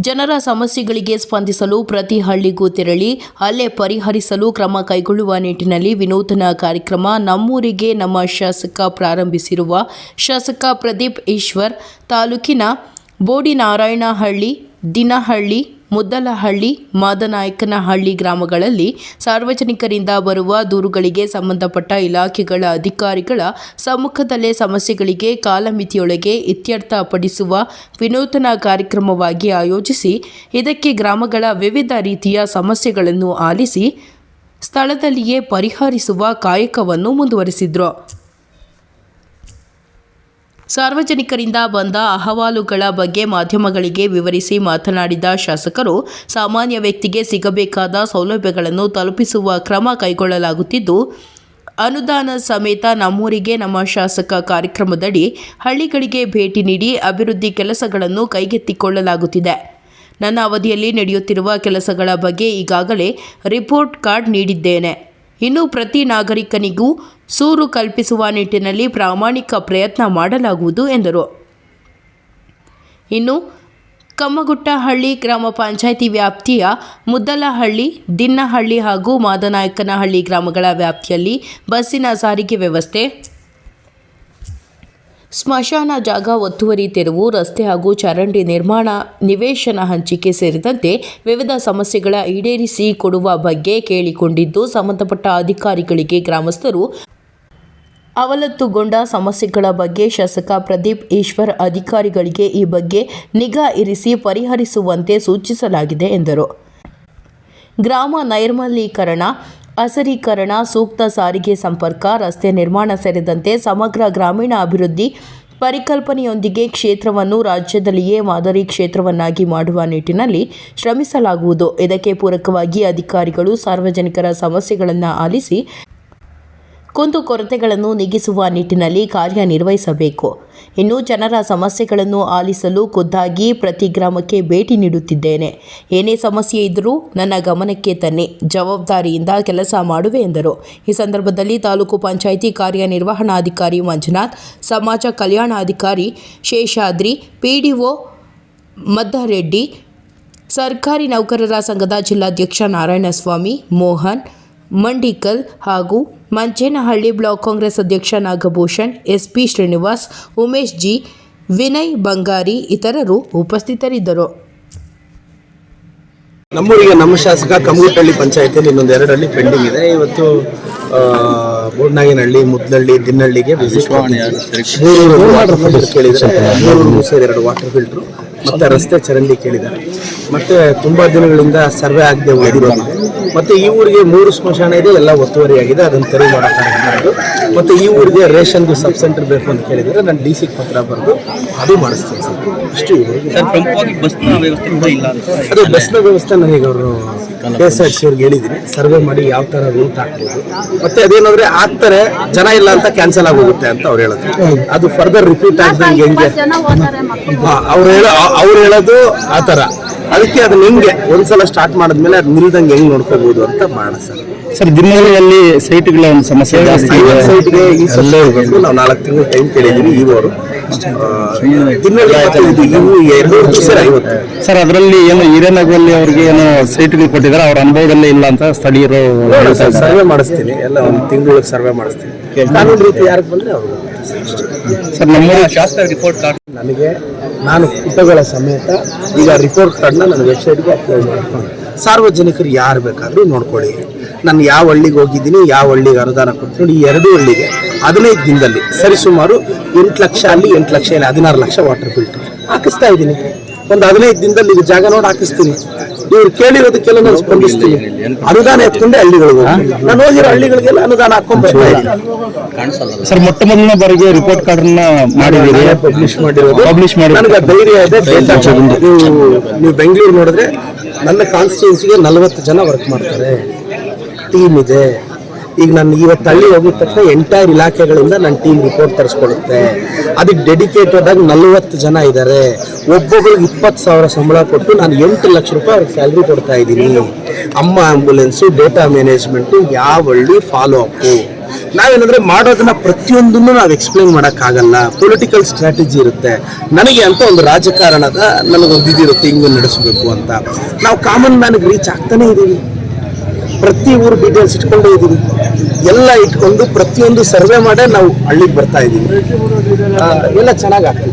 ಜನರ ಸಮಸ್ಯೆಗಳಿಗೆ ಸ್ಪಂದಿಸಲು ಪ್ರತಿ ಹಳ್ಳಿಗೂ ತೆರಳಿ, ಅಲ್ಲೇ ಪರಿಹರಿಸಲು ಕ್ರಮ ಕೈಗೊಳ್ಳುವ ನಿಟ್ಟಿನಲ್ಲಿ ವಿನೂತನ ಕಾರ್ಯಕ್ರಮ ನಮ್ಮೂರಿಗೆ ನಮ್ಮ ಶಾಸಕ ಪ್ರಾರಂಭಿಸಿರುವ ಶಾಸಕ ಪ್ರದೀಪ್ ಈಶ್ವರ್, ತಾಲೂಕಿನ ಬೋಡಿನಾರಾಯಣಹಳ್ಳಿ, ದಿನಹಳ್ಳಿ ಮುದ್ದಲಹಳ್ಳಿ, ಮಾದನಾಯಕನಹಳ್ಳಿ ಗ್ರಾಮಗಳಲ್ಲಿ ಸಾರ್ವಜನಿಕರಿಂದ ಬರುವ ದೂರುಗಳಿಗೆ ಸಂಬಂಧಪಟ್ಟ ಇಲಾಖೆಗಳ ಅಧಿಕಾರಿಗಳ ಸಮ್ಮುಖದಲ್ಲೇ ಸಮಸ್ಯೆಗಳಿಗೆ ಕಾಲಮಿತಿಯೊಳಗೆ ಇತ್ಯರ್ಥಪಡಿಸುವ ವಿನೂತನ ಕಾರ್ಯಕ್ರಮವಾಗಿ ಆಯೋಜಿಸಿ, ಇದಕ್ಕೆ ಗ್ರಾಮಗಳ ವಿವಿಧ ರೀತಿಯ ಸಮಸ್ಯೆಗಳನ್ನು ಆಲಿಸಿ, ಸ್ಥಳದಲ್ಲಿಯೇ ಪರಿಹರಿಸುವ ಕಾಯಕವನ್ನು ಮುಂದುವರೆಸಿದ್ರು. ಸಾರ್ವಜನಿಕರಿಂದ ಬಂದ ಅಹವಾಲುಗಳ ಬಗ್ಗೆ ಮಾಧ್ಯಮಗಳಿಗೆ ವಿವರಿಸಿ ಮಾತನಾಡಿದ ಶಾಸಕರು, ಸಾಮಾನ್ಯ ವ್ಯಕ್ತಿಗೆ ಸಿಗಬೇಕಾದ ಸೌಲಭ್ಯಗಳನ್ನು ತಲುಪಿಸುವ ಕ್ರಮ ಕೈಗೊಳ್ಳಲಾಗುತ್ತಿದ್ದು, ಅನುದಾನ ಸಮೇತ ನಮ್ಮೂರಿಗೆ ನಮ್ಮ ಶಾಸಕ ಕಾರ್ಯಕ್ರಮದಡಿ ಹಳ್ಳಿಗಳಿಗೆ ಭೇಟಿ ನೀಡಿ ಅಭಿವೃದ್ಧಿ ಕೆಲಸಗಳನ್ನು ಕೈಗೆತ್ತಿಕೊಳ್ಳಲಾಗುತ್ತಿದೆ. ನನ್ನ ಅವಧಿಯಲ್ಲಿ ನಡೆಯುತ್ತಿರುವ ಕೆಲಸಗಳ ಬಗ್ಗೆ ಈಗಾಗಲೇ ರಿಪೋರ್ಟ್ ಕಾರ್ಡ್ ನೀಡಿದ್ದೇನೆ. ಇನ್ನು ಪ್ರತಿ ನಾಗರಿಕನಿಗೂ ಸೂರು ಕಲ್ಪಿಸುವ ನಿಟ್ಟಿನಲ್ಲಿ ಪ್ರಾಮಾಣಿಕ ಪ್ರಯತ್ನ ಮಾಡಲಾಗುವುದು ಎಂದರು. ಇನ್ನು ಕಮ್ಮಗುಟ್ಟಹಳ್ಳಿ ಗ್ರಾಮ ಪಂಚಾಯಿತಿ ವ್ಯಾಪ್ತಿಯ ಮುದ್ದಲಹಳ್ಳಿ, ದಿನ್ನಹಳ್ಳಿ ಹಾಗೂ ಮಾದನಾಯಕನಹಳ್ಳಿ ಗ್ರಾಮಗಳ ವ್ಯಾಪ್ತಿಯಲ್ಲಿ ಬಸ್ಸಿನ ಸಾರಿಗೆ ವ್ಯವಸ್ಥೆ ಸ್ಮಶಾನ ಜಾಗ ಒತ್ತುವರಿ ತೆರವು, ರಸ್ತೆ ಹಾಗೂ ಚರಂಡಿ ನಿರ್ಮಾಣ, ನಿವೇಶನ ಹಂಚಿಕೆ ಸೇರಿದಂತೆ ವಿವಿಧ ಸಮಸ್ಯೆಗಳ ಈಡೇರಿಸಿ ಕೊಡುವ ಬಗ್ಗೆ ಕೇಳಿಕೊಂಡಿದ್ದು, ಸಂಬಂಧಪಟ್ಟ ಅಧಿಕಾರಿಗಳಿಗೆ ಗ್ರಾಮಸ್ಥರು ಅವಲತ್ತುಗೊಂಡ ಸಮಸ್ಯೆಗಳ ಬಗ್ಗೆ ಶಾಸಕ ಪ್ರದೀಪ್ ಈಶ್ವರ್ ಅಧಿಕಾರಿಗಳಿಗೆ ಈ ಬಗ್ಗೆ ನಿಗಾ ಇರಿಸಿ ಪರಿಹರಿಸುವಂತೆ ಸೂಚಿಸಲಾಗಿದೆ ಎಂದರು. ಗ್ರಾಮ ನೈರ್ಮಲೀಕರಣ ಹಸರೀಕರಣ, ಸೂಕ್ತ ಸಾರಿಗೆ ಸಂಪರ್ಕ, ರಸ್ತೆ ನಿರ್ಮಾಣ ಸೇರಿದಂತೆ ಸಮಗ್ರ ಗ್ರಾಮೀಣ ಅಭಿವೃದ್ಧಿ ಪರಿಕಲ್ಪನೆಯೊಂದಿಗೆ ಕ್ಷೇತ್ರವನ್ನು ರಾಜ್ಯದಲ್ಲಿಯೇ ಮಾದರಿ ಕ್ಷೇತ್ರವನ್ನಾಗಿ ಮಾಡುವ ನಿಟ್ಟಿನಲ್ಲಿ ಶ್ರಮಿಸಲಾಗುವುದು. ಇದಕ್ಕೆ ಪೂರಕವಾಗಿ ಅಧಿಕಾರಿಗಳು ಸಾರ್ವಜನಿಕರ ಸಮಸ್ಯೆಗಳನ್ನು ಆಲಿಸಿ ಕುಂದುಕೊರತೆಗಳನ್ನು ನೀಗಿಸುವ ನಿಟ್ಟಿನಲ್ಲಿ ಕಾರ್ಯನಿರ್ವಹಿಸಬೇಕು. ಇನ್ನು ಜನರ ಸಮಸ್ಯೆಗಳನ್ನು ಆಲಿಸಲು ಖುದ್ದಾಗಿ ಪ್ರತಿ ಗ್ರಾಮಕ್ಕೆ ಭೇಟಿ ನೀಡುತ್ತಿದ್ದೇನೆ. ಏನೇ ಸಮಸ್ಯೆ ಇದ್ದರೂ ನನ್ನ ಗಮನಕ್ಕೆ ತನ್ನಿ. ಜವಾಬ್ದಾರಿಯಿಂದ ಕೆಲಸ ಮಾಡುವೆ ಎಂದರು. ಈ ಸಂದರ್ಭದಲ್ಲಿ ತಾಲೂಕು ಪಂಚಾಯಿತಿ ಕಾರ್ಯನಿರ್ವಹಣಾಧಿಕಾರಿ ಮಂಜುನಾಥ್, ಸಮಾಜ ಕಲ್ಯಾಣಾಧಿಕಾರಿ ಶೇಷಾದ್ರಿ, ಪಿಡಿಒ ಮದ್ದರೆಡ್ಡಿ ಸರ್ಕಾರಿ ನೌಕರರ ಸಂಘದ ಜಿಲ್ಲಾಧ್ಯಕ್ಷ ನಾರಾಯಣಸ್ವಾಮಿ, ಮೋಹನ್ ಮಂಡಿಕಲ್ ಹಾಗೂ ಮಂಚೇನಹಳ್ಳಿ ಬ್ಲಾಕ್ ಕಾಂಗ್ರೆಸ್ ಅಧ್ಯಕ್ಷ ನಾಗಭೂಷಣ್, ಎಸ್ಪಿ ಶ್ರೀನಿವಾಸ್, ಉಮೇಶ್ ಜಿ, ವಿನಯ್ ಬಂಗಾರಿ ಇತರರು ಉಪಸ್ಥಿತರಿದ್ದರು. ನಮ್ಮೂರಿಗೆ ನಮ್ಮ ಶಾಸಕ ಕಮಗುಟ್ಟಹಳ್ಳಿ ಪಂಚಾಯತಿಯಲ್ಲಿ ಇನ್ನೊಂದು ಎರಡು ಹಳ್ಳಿ ಪೆಂಡಿಂಗ್ ಇದೆ. ಇವತ್ತು ಮೂಡ್ನಾಗಿನಹಳ್ಳಿ ಮುದ್ದಹಳ್ಳಿ ದಿನ್ನಹಳ್ಳಿಗೆ ಎರಡು ವಾಟರ್ ಫಿಲ್ಟ್ರು ಮತ್ತೆ ರಸ್ತೆ ಚರಂಡಿ ಕೇಳಿದ್ದಾರೆ. ಮತ್ತೆ ತುಂಬಾ ದಿನಗಳಿಂದ ಸರ್ವೆ ಆಗದೆ ಉಳಿದಿರೋದಿದೆ. ಮತ್ತೆ ಈ ಊರಿಗೆ ಮೂರು ಸ್ಮಶಾನ ಇದೆ ಎಲ್ಲ ಒತ್ತುವರಿಯಾಗಿದೆ ಅದನ್ನು ತೆರವು ಮಾಡೋ ಮತ್ತು ಮತ್ತೆ ಈ ಊರಿಗೆ ರೇಷನ್ದು ಸಬ್ ಸೆಂಟರ್ ಬೇಕು ಅಂತ ಕೇಳಿದರೆ ನಾನು ಡಿ ಸಿ ಪತ್ರ ಬರೆದು ಅದು ಮಾಡಿಸ್ತೀನಿ ಸರ್. ಅಂತ. ಅದೇ ಬಸ್ನ ವ್ಯವಸ್ಥೆ ನನಗೆ ಅವರು ಕೆ ಎಸ್ ಆರ್ ಸಿ ಅವ್ರಿಗೆ ಹೇಳಿದ್ದೀನಿ. ಸರ್ವೆ ಮಾಡಿ ಯಾವ ಥರ ರೂಟ್ ಹಾಕ್ಬೋದು. ಮತ್ತೆ ಅದೇನಂದ್ರೆ ಆಗ್ತಾರೆ ಜನ ಇಲ್ಲ ಅಂತ ಕ್ಯಾನ್ಸಲ್ ಆಗೋಗುತ್ತೆ ಅಂತ ಅವ್ರು ಹೇಳೋದು ಅದು ಫರ್ದರ್ ರಿಪೀಟ್ ಆಗ್ದಂಗೆ ಹೆಂಗೆ? ಅವ್ರು ಹೇಳೋ ಅವ್ರು ಹೇಳೋದು ಆ ಥರ ಅದಕ್ಕೆ ಅದು ಹೆಂಗೆ ಒಂದ್ಸಲ ಸ್ಟಾರ್ಟ್ ಮಾಡಿದ್ಮೇಲೆ ಅದು ನಿಲ್ದಂಗೆ ಹೆಂಗೆ ನೋಡ್ಕೋಬಹುದು ಅಂತ ಮಾಡೋಣ ಸರ್. ಸರ್ ದಿನಗಳಲ್ಲಿ ಸೈಟ್ಗಳ ಒಂದು ಸಮಸ್ಯೆ ಜಾಸ್ತಿ ಇದೆ. ಐವತ್ತು ಸೈಟ್ಗೆ ಈ ಸಲ ನಾವು ನಾಲ್ಕು ತಿಂಗಳು ಟೈಮ್ ಕೇಳಿದ್ದೀವಿ ಇವರು ಸರ್ ಸರ್ ಅದರಲ್ಲಿ ಏನು ಹಿರೇನಗರಲ್ಲಿ ಅವ್ರಿಗೆ ಏನು ಸೀಟ್ಗಳು ಕೊಟ್ಟಿದ್ದಾರೆ ಅವ್ರ ಅನುಭವದಲ್ಲೇ ಇಲ್ಲ ಅಂತ ಸ್ಥಳೀಯರು ಸರ್ವೆ ಮಾಡಿಸ್ತೀನಿ. ಎಲ್ಲ ಒಂದು ತಿಂಗಳಿಗೆ ಸರ್ವೆ ಮಾಡಿಸ್ತೀನಿ. ಕಾನೂನು ರೀತಿ ಯಾರಿಗೆ ಬಂದ್ರೆ ಅವ್ರು ಸರ್ ನಮ್ಮ ಶಾಸ್ತ್ರ ರಿಪೋರ್ಟ್ ಕಾರ್ಡ್ ನನಗೆ ನಾನು ಪುಟಗಳ ಸಮೇತ ಈಗ ರಿಪೋರ್ಟ್ ಕಾರ್ಡ್ನ ನನ್ನ ವೆಬ್ಸೈಟ್ಗೆ ಅಪ್ಲೋಡ್ ಮಾಡ್ಕೊಂಡು ಸಾರ್ವಜನಿಕರು ಯಾರು ಬೇಕಾದರೂ ನೋಡ್ಕೊಳ್ಳಿ. ನಾನು ಯಾವ ಹಳ್ಳಿಗೆ ಹೋಗಿದ್ದೀನಿ ಯಾವ ಹಳ್ಳಿಗೆ ಅನುದಾನ ಕೊಟ್ಟು ಈ ಎರಡು ಹಳ್ಳಿಗೆ ಹದಿನೈದು ದಿನದಲ್ಲಿ ಸರಿಸುಮಾರು ಎಂಟು ಲಕ್ಷ ಅಲ್ಲಿ ಎಂಟು ಲಕ್ಷ ಇಲ್ಲಿ ಹದಿನಾರು ಲಕ್ಷ ವಾಟರ್ ಫಿಲ್ಟರ್ ಹಾಕಿಸ್ತಾ ಇದ್ದೀನಿ. ಒಂದು ಹದಿನೈದು ದಿನದಲ್ಲಿ ಈಗ ಜಾಗ ನೋಡಿ ಹಾಕಿಸ್ತೀನಿ. ಇವ್ರು ಕೇಳಿರೋದಕ್ಕೆಲ್ಲ ನಾನು ಸ್ಪಂದಿಸ್ತೀನಿ. ಅನುದಾನ ಎತ್ಕೊಂಡೆ ಹಳ್ಳಿಗಳಿಗೆ. ನಾನು ಹೋಗಿರೋ ಹಳ್ಳಿಗಳಿಗೆಲ್ಲ ಅನುದಾನ ಹಾಕೊಂಡ್ ಬರ್ತಾ ಇದ್ದೀನಿ ಸರ್ ಮೊಟ್ಟ ಮೊದಲನೇ ಬಾರಿಗೆ ರಿಪೋರ್ಟ್ ಕಾರ್ಡ್ ಮಾಡಿದ್ದೀರಿ? ಪಬ್ಲಿಷ್ ಮಾಡಿರೋದು. ಪಬ್ಲಿಷ್ ಮಾಡಿ ನನಗೆ ಧೈರ್ಯ ಇದೆ ನೀವು ನೀವು ಬೆಂಗಳೂರು ನೋಡಿದ್ರೆ ನನ್ನ ಕಾನ್ಸ್ಟಿಟ್ಯೂನ್ಸಿಗೆ ನಲವತ್ತು ಜನ ವರ್ಕ್ ಮಾಡ್ತಾರೆ. ಟೀಮ್ ಇದೆ. ಈಗ ನಾನು ಇವತ್ತು ಹಳ್ಳಿ ಹೋಗಿದ ತಕ್ಷಣ ಎಂಟೈರ್ ಇಲಾಖೆಗಳಿಂದ ನನ್ನ ಟೀಮ್ ರಿಪೋರ್ಟ್ ತರಿಸ್ಕೊಡುತ್ತೆ ಅದಕ್ಕೆ ಡೆಡಿಕೇಟೆಡ್ ಆಗಿ ನಲವತ್ತು ಜನ ಇದ್ದಾರೆ ಒಬ್ಬೊಬ್ಬರಿಗೆ ಇಪ್ಪತ್ತು ಸಾವಿರ ಸಂಬಳ ಕೊಟ್ಟು ನಾನು ಎಂಟು ಲಕ್ಷ ರೂಪಾಯಿ ಅವ್ರಿಗೆ ಸ್ಯಾಲ್ರಿ ಕೊಡ್ತಾ ಇದ್ದೀನಿ. ಅಮ್ಮ ಆಂಬ್ಯುಲೆನ್ಸು ಡೇಟಾ ಮ್ಯಾನೇಜ್ಮೆಂಟು ಯಾವ ಹಳ್ಳಿ ಫಾಲೋ ಅಪ್ಪು ನಾವೇನಂದ್ರೆ ಮಾಡೋದನ್ನ ಪ್ರತಿಯೊಂದನ್ನು ನಾವು ಎಕ್ಸ್ಪ್ಲೈನ್ ಮಾಡೋಕ್ಕಾಗಲ್ಲ. ಪೊಲಿಟಿಕಲ್ ಸ್ಟ್ರಾಟಜಿ ಇರುತ್ತೆ. ನನಗೆ ಅಂತ ಒಂದು ರಾಜಕಾರಣದ, ನನಗೊಂದು ಇದಿರುತ್ತೆ, ಹಿಂಗೆ ನಡೆಸಬೇಕು ಅಂತ. ನಾವು ಕಾಮನ್ ಮ್ಯಾನ್ಗೆ ರೀಚ್ ಆಗ್ತಾನೆ ಇದ್ದೀವಿ ಪ್ರತಿ ಊರು ಡೀಟೇಲ್ಸ್ ಇಟ್ಕೊಂಡು ಇದ್ದೀವಿ. ಎಲ್ಲ ಇಟ್ಕೊಂಡು ಪ್ರತಿಯೊಂದು ಸರ್ವೆ ಮಾಡೇ ನಾವು ಹಳ್ಳಿಗೆ ಬರ್ತಾ ಇದ್ದೀವಿ. ಎಲ್ಲ ಚೆನ್ನಾಗಿ ಆಗ್ತಿದೆ.